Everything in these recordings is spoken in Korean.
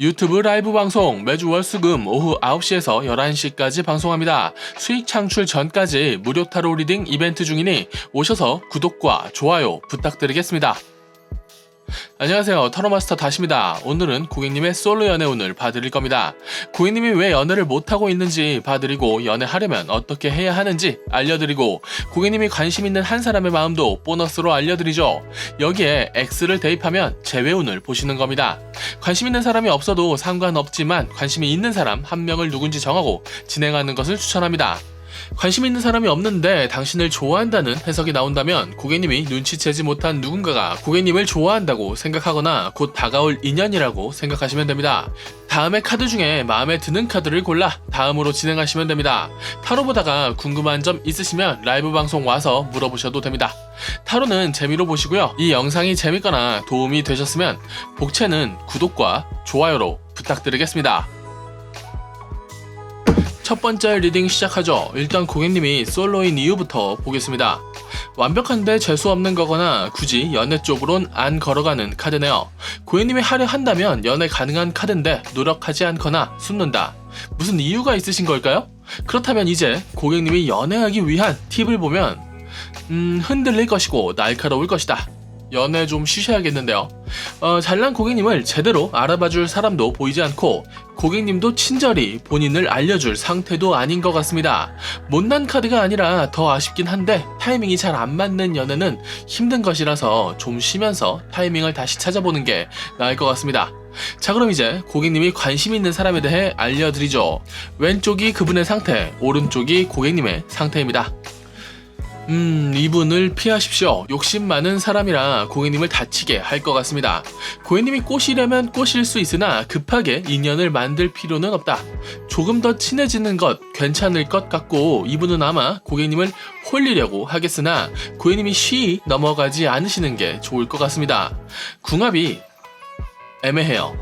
유튜브 라이브 방송 매주 월수금 오후 9시에서 11시까지 방송합니다. 수익 창출 전까지 무료 타로 리딩 이벤트 중이니 오셔서 구독과 좋아요 부탁드리겠습니다. 안녕하세요. 타로마스터 다시입니다. 오늘은 고객님의 솔로 연애 운을 봐드릴 겁니다. 고객님이 왜 연애를 못하고 있는지 봐드리고 연애하려면 어떻게 해야 하는지 알려드리고 고객님이 관심 있는 한 사람의 마음도 보너스로 알려드리죠. 여기에 X를 대입하면 제외 운을 보시는 겁니다. 관심 있는 사람이 없어도 상관없지만 관심이 있는 사람 한 명을 누군지 정하고 진행하는 것을 추천합니다. 관심 있는 사람이 없는데 당신을 좋아한다는 해석이 나온다면 고객님이 눈치채지 못한 누군가가 고객님을 좋아한다고 생각하거나 곧 다가올 인연이라고 생각하시면 됩니다. 다음에 카드 중에 마음에 드는 카드를 골라 다음으로 진행하시면 됩니다. 타로 보다가 궁금한 점 있으시면 라이브 방송 와서 물어보셔도 됩니다. 타로는 재미로 보시고요. 이 영상이 재밌거나 도움이 되셨으면 복채는 구독과 좋아요로 부탁드리겠습니다. 첫 번째 리딩 시작하죠. 일단 고객님이 솔로인 이유부터 보겠습니다. 완벽한데 재수 없는 거거나 굳이 연애 쪽으론 안 걸어가는 카드네요. 고객님이 하려 한다면 연애 가능한 카드인데 노력하지 않거나 숨는다. 무슨 이유가 있으신 걸까요? 그렇다면 이제 고객님이 연애하기 위한 팁을 보면 음, 흔들릴 것이고 날카로울 것이다. 연애 좀 쉬셔야겠는데요. 어, 잘난 고객님을 제대로 알아봐줄 사람도 보이지 않고 고객님도 친절히 본인을 알려줄 상태도 아닌 것 같습니다. 못난 카드가 아니라 더 아쉽긴 한데 타이밍이 잘 안 맞는 연애는 힘든 것이라서 좀 쉬면서 타이밍을 다시 찾아보는 게 나을 것 같습니다. 자 그럼 이제 고객님이 관심 있는 사람에 대해 알려드리죠. 왼쪽이 그분의 상태, 오른쪽이 고객님의 상태입니다. 음, 이분을 피하십시오. 욕심 많은 사람이라 고객님을 다치게 할 것 같습니다. 고객님이 꼬시려면 꼬실 수 있으나 급하게 인연을 만들 필요는 없다. 조금 더 친해지는 것 괜찮을 것 같고 이분은 아마 고객님을 홀리려고 하겠으나 고객님이 쉬 넘어가지 않으시는 게 좋을 것 같습니다. 궁합이 애매해요.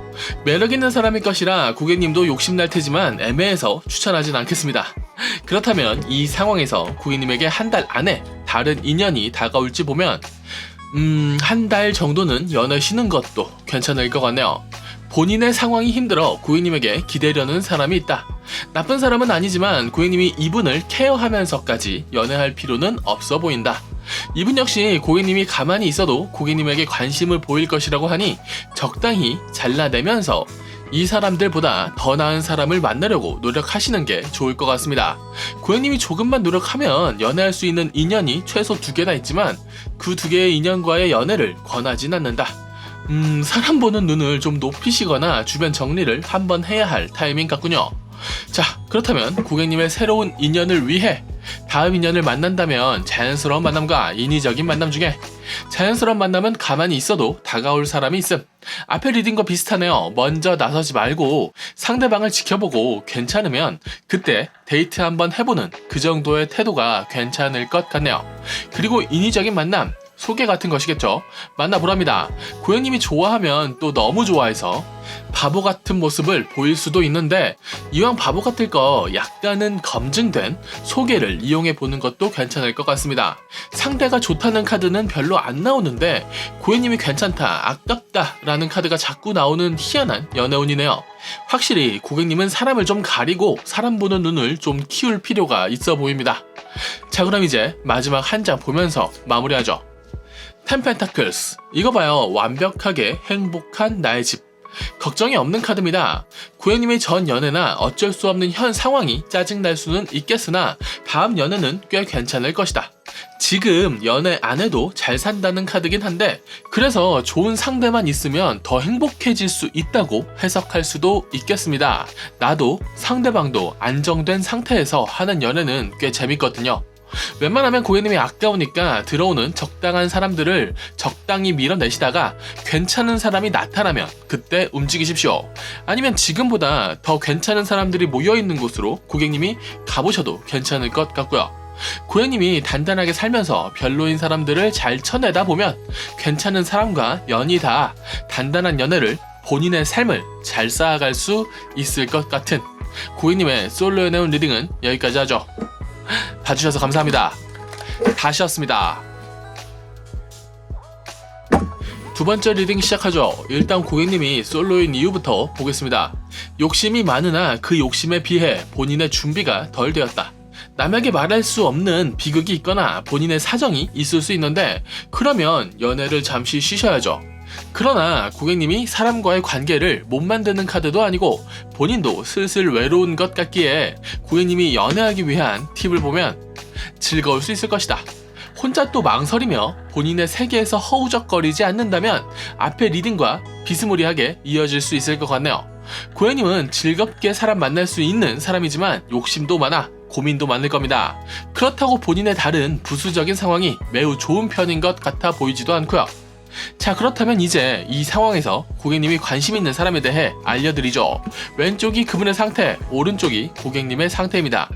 매력 있는 사람일 것이라 고객님도 욕심날 테지만 애매해서 추천하진 않겠습니다. 그렇다면 이 상황에서 고객님에게 한 달 안에 다른 인연이 다가올지 보면 음, 한 달 정도는 연애 쉬는 것도 괜찮을 것 같네요. 본인의 상황이 힘들어 고객님에게 기대려는 사람이 있다. 나쁜 사람은 아니지만 고객님이 이분을 케어하면서까지 연애할 필요는 없어 보인다. 이분 역시 고객님이 가만히 있어도 고객님에게 관심을 보일 것이라고 하니 적당히 잘라내면서 이 사람들보다 더 나은 사람을 만나려고 노력하시는 게 좋을 것 같습니다. 고객님이 조금만 노력하면 연애할 수 있는 인연이 최소 두 개나 있지만 그 두 개의 인연과의 연애를 권하진 않는다. 음, 사람 보는 눈을 좀 높이시거나 주변 정리를 한번 해야 할 타이밍 같군요. 자, 그렇다면 고객님의 새로운 인연을 위해 다음 인연을 만난다면 자연스러운 만남과 인위적인 만남 중에 자연스러운 만남은 가만히 있어도 다가올 사람이 있음. 앞에 리딩과 비슷하네요. 먼저 나서지 말고 상대방을 지켜보고 괜찮으면 그때 데이트 한번 해보는 그 정도의 태도가 괜찮을 것 같네요. 그리고 인위적인 만남, 소개 같은 것이겠죠. 만나보랍니다. 고객님이 좋아하면 또 너무 좋아해서 바보 같은 모습을 보일 수도 있는데 이왕 바보 같을 거 약간은 검증된 소개를 이용해 보는 것도 괜찮을 것 같습니다. 상대가 좋다는 카드는 별로 안 나오는데 고객님이 괜찮다, 아깝다 라는 카드가 자꾸 나오는 희한한 연애운이네요. 확실히 고객님은 사람을 좀 가리고 사람 보는 눈을 좀 키울 필요가 있어 보입니다. 자 그럼 이제 마지막 한 장 보면서 마무리하죠. 템펜타클스 이거 봐요 완벽하게 행복한 나의 집 걱정이 없는 카드입니다. 고객님의 전 연애나 어쩔 수 없는 현 상황이 짜증날 수는 있겠으나 다음 연애는 꽤 괜찮을 것이다. 지금 연애 안 해도 잘 산다는 카드긴 한데 그래서 좋은 상대만 있으면 더 행복해질 수 있다고 해석할 수도 있겠습니다. 나도 상대방도 안정된 상태에서 하는 연애는 꽤 재밌거든요. 웬만하면 고객님이 아까우니까 들어오는 적당한 사람들을 적당히 밀어내시다가 괜찮은 사람이 나타나면 그때 움직이십시오. 아니면 지금보다 더 괜찮은 사람들이 모여있는 곳으로 고객님이 가보셔도 괜찮을 것 같고요. 고객님이 단단하게 살면서 별로인 사람들을 잘 쳐내다 보면 괜찮은 사람과 연이 다 단단한 연애를 본인의 삶을 잘 쌓아갈 수 있을 것 같은 고객님의 솔로 연애운 리딩은 여기까지 하죠. 봐주셔서 감사합니다. 다시였습니다. 두 번째 리딩 시작하죠. 일단 고객님이 솔로인 이유부터 보겠습니다. 욕심이 많으나 그 욕심에 비해 본인의 준비가 덜 되었다. 남에게 말할 수 없는 비극이 있거나 본인의 사정이 있을 수 있는데 그러면 연애를 잠시 쉬셔야죠. 그러나 고객님이 사람과의 관계를 못 만드는 카드도 아니고 본인도 슬슬 외로운 것 같기에 고객님이 연애하기 위한 팁을 보면 즐거울 수 있을 것이다. 혼자 또 망설이며 본인의 세계에서 허우적거리지 않는다면 앞에 리딩과 비스무리하게 이어질 수 있을 것 같네요. 고현님은 즐겁게 사람 만날 수 있는 사람이지만 욕심도 많아 고민도 많을 겁니다. 그렇다고 본인의 다른 부수적인 상황이 매우 좋은 편인 것 같아 보이지도 않고요. 자 그렇다면 이제 이 상황에서 고객님이 관심 있는 사람에 대해 알려드리죠. 왼쪽이 그분의 상태, 오른쪽이 고객님의 상태입니다.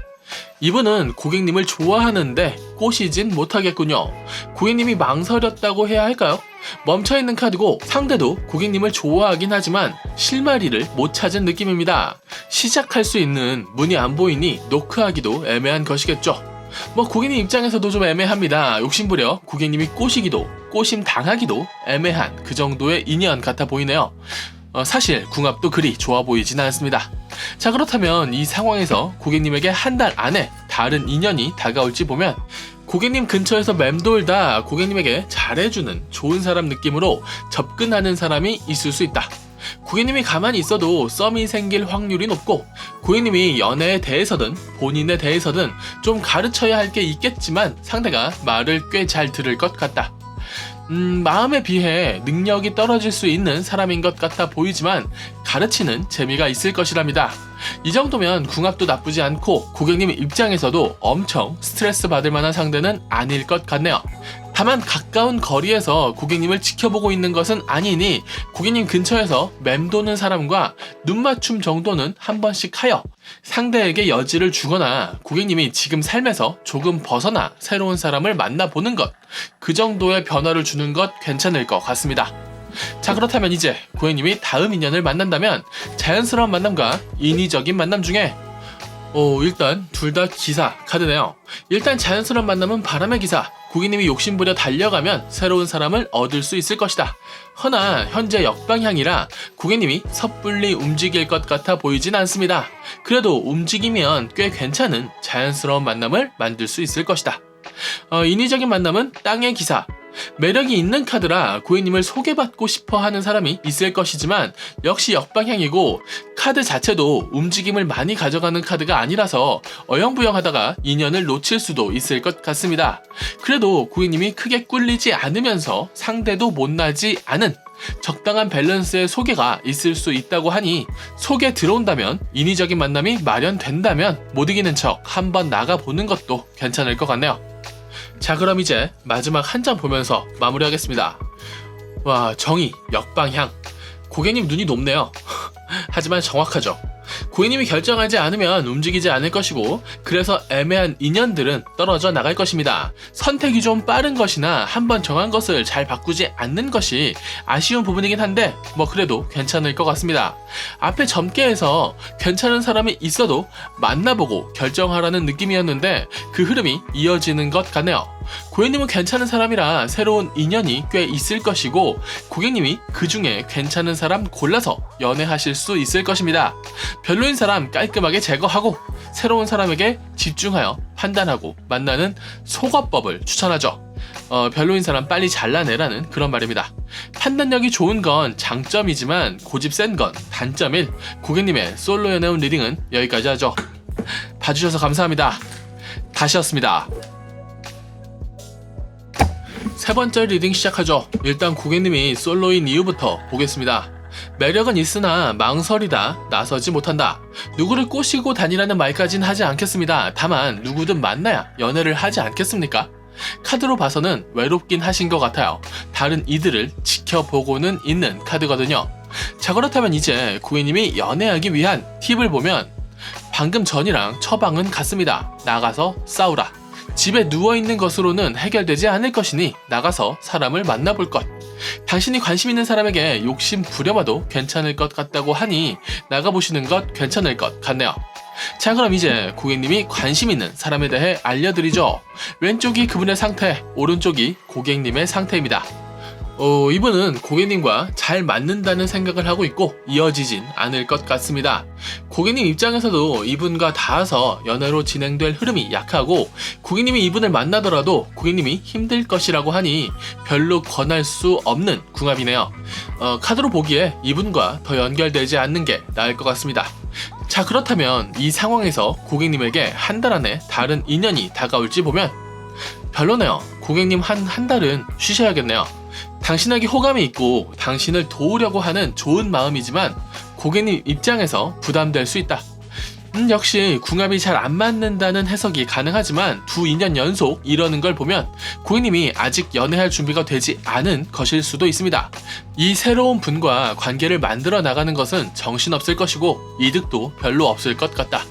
이분은 고객님을 좋아하는데 꼬시진 못하겠군요. 고객님이 망설였다고 해야 할까요? 멈춰있는 카드고 상대도 고객님을 좋아하긴 하지만 실마리를 못 찾은 느낌입니다. 시작할 수 있는 문이 안 보이니 노크하기도 애매한 것이겠죠. 뭐 고객님 입장에서도 좀 애매합니다. 욕심부려 고객님이 꼬시기도 꼬심 당하기도 애매한 그 정도의 인연 같아 보이네요. 어, 사실 궁합도 그리 좋아 보이진 않습니다. 자 그렇다면 이 상황에서 고객님에게 한 달 안에 다른 인연이 다가올지 보면 고객님 근처에서 맴돌다 고객님에게 잘해주는 좋은 사람 느낌으로 접근하는 사람이 있을 수 있다. 고객님이 가만히 있어도 썸이 생길 확률이 높고 고객님이 연애에 대해서든 본인에 대해서든 좀 가르쳐야 할 게 있겠지만 상대가 말을 꽤 잘 들을 것 같다. 음, 마음에 비해 능력이 떨어질 수 있는 사람인 것 같아 보이지만 가르치는 재미가 있을 것이랍니다. 이 정도면 궁합도 나쁘지 않고 고객님 입장에서도 엄청 스트레스 받을 만한 상대는 아닐 것 같네요. 다만 가까운 거리에서 고객님을 지켜보고 있는 것은 아니니 고객님 근처에서 맴도는 사람과 눈맞춤 정도는 한 번씩 하여 상대에게 여지를 주거나 고객님이 지금 삶에서 조금 벗어나 새로운 사람을 만나보는 것, 그 정도의 변화를 주는 것 괜찮을 것 같습니다. 자, 그렇다면 이제 고객님이 다음 인연을 만난다면 자연스러운 만남과 인위적인 만남 중에 오, 일단 둘 다 기사 카드네요. 일단 자연스러운 만남은 바람의 기사. 고객님이 욕심부려 달려가면 새로운 사람을 얻을 수 있을 것이다. 허나 현재 역방향이라 고객님이 섣불리 움직일 것 같아 보이진 않습니다. 그래도 움직이면 꽤 괜찮은 자연스러운 만남을 만들 수 있을 것이다. 어, 인위적인 만남은 땅의 기사. 매력이 있는 카드라 고객님을 소개받고 싶어 하는 사람이 있을 것이지만 역시 역방향이고 카드 자체도 움직임을 많이 가져가는 카드가 아니라서 어영부영하다가 인연을 놓칠 수도 있을 것 같습니다. 그래도 고객님이 크게 꿀리지 않으면서 상대도 못나지 않은 적당한 밸런스의 소개가 있을 수 있다고 하니 소개 들어온다면 인위적인 만남이 마련된다면 못 이기는 척 한번 나가보는 것도 괜찮을 것 같네요. 자 그럼 이제 마지막 한 장 보면서 마무리하겠습니다. 와 정의 역방향 고객님 눈이 높네요. 하지만 정확하죠. 고객님이 결정하지 않으면 움직이지 않을 것이고 그래서 애매한 인연들은 떨어져 나갈 것입니다. 선택이 좀 빠른 것이나 한번 정한 것을 잘 바꾸지 않는 것이 아쉬운 부분이긴 한데 뭐 그래도 괜찮을 것 같습니다. 앞에 점괘에서 괜찮은 사람이 있어도 만나보고 결정하라는 느낌이었는데 그 흐름이 이어지는 것 같네요. 고객님은 괜찮은 사람이라 새로운 인연이 꽤 있을 것이고 고객님이 그 중에 괜찮은 사람 골라서 연애하실 수 있을 것입니다. 별로 인 사람 깔끔하게 제거하고 새로운 사람에게 집중하여 판단하고 만나는 소거법을 추천하죠. 어, 별로인 사람 빨리 잘라내라는 그런 말입니다. 판단력이 좋은 건 장점이지만 고집 센 건 단점 1. 고객님의 솔로 연애운 리딩은 여기까지 하죠. 봐주셔서 감사합니다. 다시였습니다. 세 번째 리딩 시작하죠. 일단 고객님이 솔로인 이유부터 보겠습니다. 매력은 있으나 망설이다 나서지 못한다. 누구를 꼬시고 다니라는 말까진 하지 않겠습니다. 다만 누구든 만나야 연애를 하지 않겠습니까? 카드로 봐서는 외롭긴 하신 것 같아요. 다른 이들을 지켜보고는 있는 카드거든요. 자 그렇다면 이제 고객님이 연애하기 위한 팁을 보면 방금 전이랑 처방은 같습니다. 나가서 싸우라. 집에 누워있는 것으로는 해결되지 않을 것이니 나가서 사람을 만나볼 것. 당신이 관심 있는 사람에게 욕심 부려봐도 괜찮을 것 같다고 하니 나가보시는 것 괜찮을 것 같네요. 자 그럼 이제 고객님이 관심 있는 사람에 대해 알려드리죠. 왼쪽이 그분의 상태, 오른쪽이 고객님의 상태입니다. 어, 이분은 고객님과 잘 맞는다는 생각을 하고 있고 이어지진 않을 것 같습니다. 고객님 입장에서도 이분과 닿아서 연애로 진행될 흐름이 약하고 고객님이 이분을 만나더라도 고객님이 힘들 것이라고 하니 별로 권할 수 없는 궁합이네요. 어, 카드로 보기에 이분과 더 연결되지 않는 게 나을 것 같습니다. 자 그렇다면 이 상황에서 고객님에게 한 달 안에 다른 인연이 다가올지 보면 별로네요. 고객님 한 한 달은 쉬셔야겠네요. 당신에게 호감이 있고 당신을 도우려고 하는 좋은 마음이지만 고객님 입장에서 부담될 수 있다. 음, 역시 궁합이 잘 안 맞는다는 해석이 가능하지만 두 인연 연속 이러는 걸 보면 고객님이 아직 연애할 준비가 되지 않은 것일 수도 있습니다. 이 새로운 분과 관계를 만들어 나가는 것은 정신없을 것이고 이득도 별로 없을 것 같다.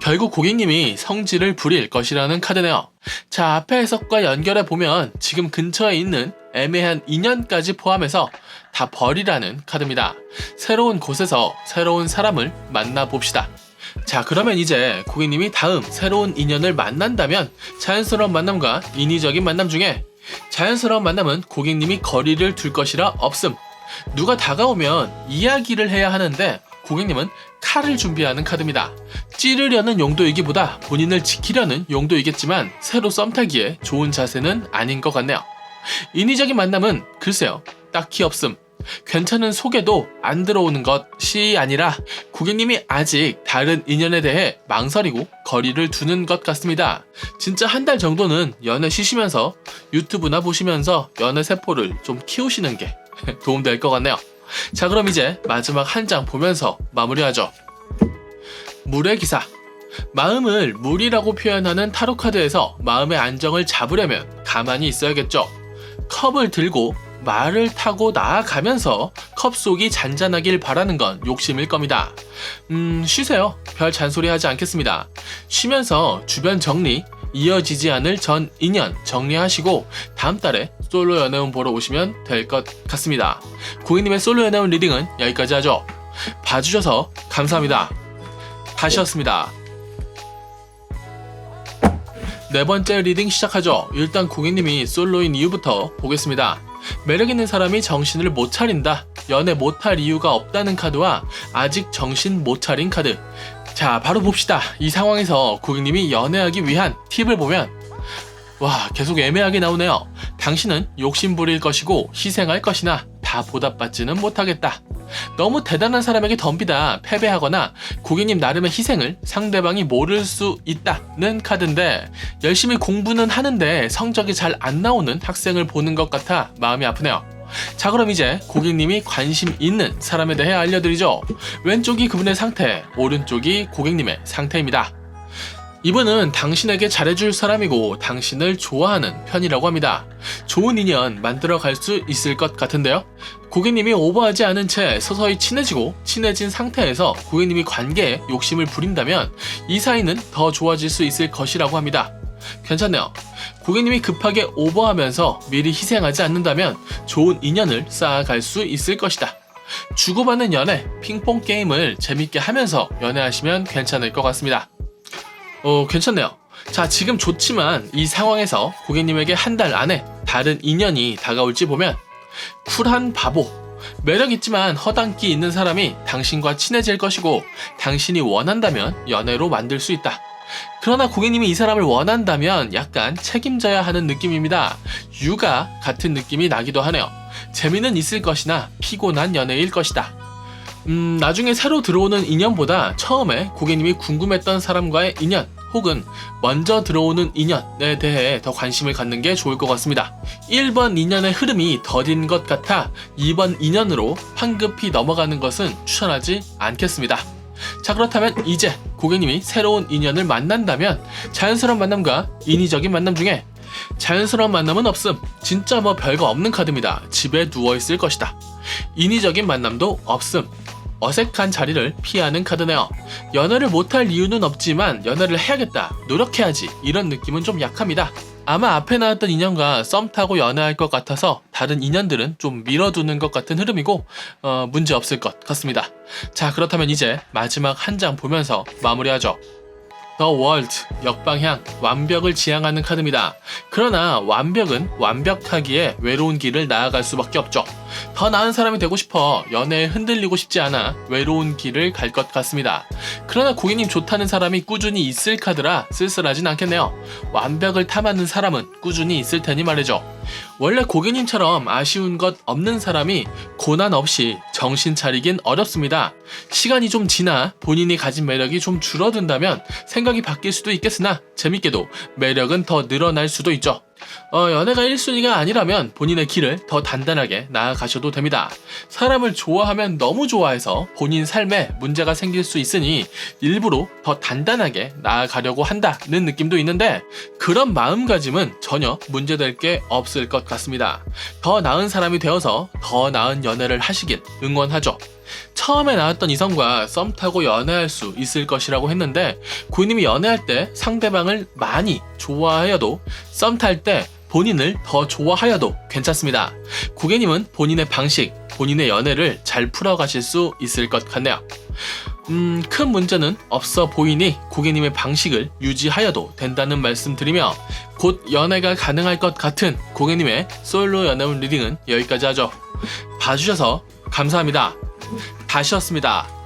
결국 고객님이 성질을 부릴 것이라는 카드네요. 자, 앞에 해석과 연결해 보면 지금 근처에 있는 애매한 인연까지 포함해서 다 버리라는 카드입니다. 새로운 곳에서 새로운 사람을 만나봅시다. 자, 그러면 이제 고객님이 다음 새로운 인연을 만난다면 자연스러운 만남과 인위적인 만남 중에 자연스러운 만남은 고객님이 거리를 둘 것이라 없음. 누가 다가오면 이야기를 해야 하는데 고객님은 칼을 준비하는 카드입니다. 찌르려는 용도이기보다 본인을 지키려는 용도이겠지만 새로 썸 타기에 좋은 자세는 아닌 것 같네요. 인위적인 만남은 글쎄요, 딱히 없음. 괜찮은 소개도 안 들어오는 것이 아니라 고객님이 아직 다른 인연에 대해 망설이고 거리를 두는 것 같습니다. 진짜 한 달 정도는 연애 쉬시면서 유튜브나 보시면서 연애 세포를 좀 키우시는 게 도움될 것 같네요. 자, 그럼 이제 마지막 한 장 보면서 마무리하죠. 물의 기사. 마음을 물이라고 표현하는 타로 카드에서 마음의 안정을 잡으려면 가만히 있어야겠죠. 컵을 들고 말을 타고 나아가면서 컵 속이 잔잔하길 바라는 건 욕심일 겁니다. 음, 쉬세요. 별 잔소리 하지 않겠습니다. 쉬면서 주변 정리, 이어지지 않을 전 인연 정리하시고 다음 달에 솔로 연애운 보러 오시면 될 것 같습니다. 고객님의 솔로 연애운 리딩은 여기까지 하죠. 봐주셔서 감사합니다. 다시였습니다. 네 번째 리딩 시작하죠. 일단 고객님이 솔로인 이유부터 보겠습니다. 매력 있는 사람이 정신을 못 차린다. 연애 못할 이유가 없다는 카드와 아직 정신 못 차린 카드. 자, 바로 봅시다. 이 상황에서 고객님이 연애하기 위한 팁을 보면 와, 계속 애매하게 나오네요. 당신은 욕심 부릴 것이고 희생할 것이나 다 보답받지는 못하겠다. 너무 대단한 사람에게 덤비다 패배하거나 고객님 나름의 희생을 상대방이 모를 수 있다는 카드인데 열심히 공부는 하는데 성적이 잘 안 나오는 학생을 보는 것 같아 마음이 아프네요. 자 그럼 이제 고객님이 관심 있는 사람에 대해 알려드리죠. 왼쪽이 그분의 상태, 오른쪽이 고객님의 상태입니다. 이분은 당신에게 잘해줄 사람이고 당신을 좋아하는 편이라고 합니다. 좋은 인연 만들어 갈 수 있을 것 같은데요. 고객님이 오버하지 않은 채 서서히 친해지고 친해진 상태에서 고객님이 관계에 욕심을 부린다면 이 사이는 더 좋아질 수 있을 것이라고 합니다. 괜찮네요. 고객님이 급하게 오버하면서 미리 희생하지 않는다면 좋은 인연을 쌓아갈 수 있을 것이다. 주고받는 연애, 핑퐁 게임을 재밌게 하면서 연애하시면 괜찮을 것 같습니다. 어, 괜찮네요. 자, 지금 좋지만 이 상황에서 고객님에게 한 달 안에 다른 인연이 다가올지 보면 쿨한 바보. 매력 있지만 허당끼 있는 사람이 당신과 친해질 것이고 당신이 원한다면 연애로 만들 수 있다. 그러나 고객님이 이 사람을 원한다면 약간 책임져야 하는 느낌입니다. 육아 같은 느낌이 나기도 하네요. 재미는 있을 것이나 피곤한 연애일 것이다. 음, 나중에 새로 들어오는 인연보다 처음에 고객님이 궁금했던 사람과의 인연 혹은 먼저 들어오는 인연에 대해 더 관심을 갖는 게 좋을 것 같습니다. 1번 인연의 흐름이 더딘 것 같아 2번 인연으로 황급히 넘어가는 것은 추천하지 않겠습니다. 자 그렇다면 이제 고객님이 새로운 인연을 만난다면 자연스러운 만남과 인위적인 만남 중에 자연스러운 만남은 없음. 진짜 뭐 별거 없는 카드입니다. 집에 누워 있을 것이다. 인위적인 만남도 없음. 어색한 자리를 피하는 카드네요. 연애를 못할 이유는 없지만 연애를 해야겠다. 노력해야지. 이런 느낌은 좀 약합니다. 아마 앞에 나왔던 인연과 썸 타고 연애할 것 같아서 다른 인연들은 좀 밀어두는 것 같은 흐름이고 어, 문제 없을 것 같습니다. 자 그렇다면 이제 마지막 한 장 보면서 마무리하죠. 더 월드, 역방향, 완벽을 지향하는 카드입니다. 그러나 완벽은 완벽하기에 외로운 길을 나아갈 수밖에 없죠. 더 나은 사람이 되고 싶어 연애에 흔들리고 싶지 않아 외로운 길을 갈 것 같습니다. 그러나 고객님 좋다는 사람이 꾸준히 있을 카드라 쓸쓸하진 않겠네요. 완벽을 탐하는 사람은 꾸준히 있을 테니 말이죠. 원래 고객님처럼 아쉬운 것 없는 사람이 고난 없이 정신 차리긴 어렵습니다. 시간이 좀 지나 본인이 가진 매력이 좀 줄어든다면 생각이 바뀔 수도 있겠으나 재밌게도 매력은 더 늘어날 수도 있죠. 어, 연애가 1순위가 아니라면 본인의 길을 더 단단하게 나아가셔도 됩니다. 사람을 좋아하면 너무 좋아해서 본인 삶에 문제가 생길 수 있으니 일부러 더 단단하게 나아가려고 한다는 느낌도 있는데 그런 마음가짐은 전혀 문제될 게 없을 것 같습니다. 더 나은 사람이 되어서 더 나은 연애를 하시길 응원하죠. 처음에 나왔던 이성과 썸 타고 연애할 수 있을 것이라고 했는데 고객님이 연애할 때 상대방을 많이 좋아하여도 썸 탈 때 본인을 더 좋아하여도 괜찮습니다. 고객님은 본인의 방식, 본인의 연애를 잘 풀어가실 수 있을 것 같네요. 음, 큰 문제는 없어 보이니 고객님의 방식을 유지하여도 된다는 말씀 드리며 곧 연애가 가능할 것 같은 고객님의 솔로 연애운 리딩은 여기까지 하죠. 봐주셔서 감사합니다. 다시였습니다.